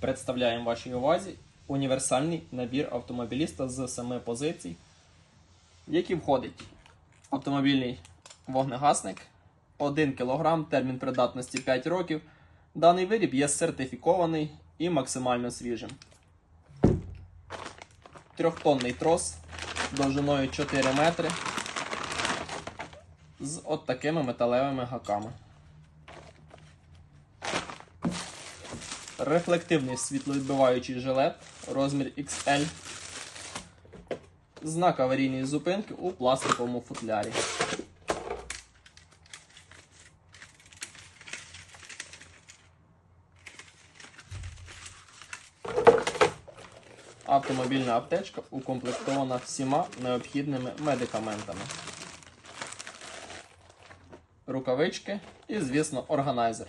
Представляємо вашій увазі універсальний набір автомобіліста з семи позицій, в який входить автомобільний вогнегасник, 1 кг, термін придатності 5 років. Даний виріб є сертифікований і максимально свіжим. Трьохтонний трос довжиною 4 метри з от такими металевими гаками. Рефлективний світловідбиваючий жилет розмір XL. Знак аварійної зупинки у пластиковому футлярі. Автомобільна аптечка укомплектована всіма необхідними медикаментами. Рукавички і, звісно, органайзер.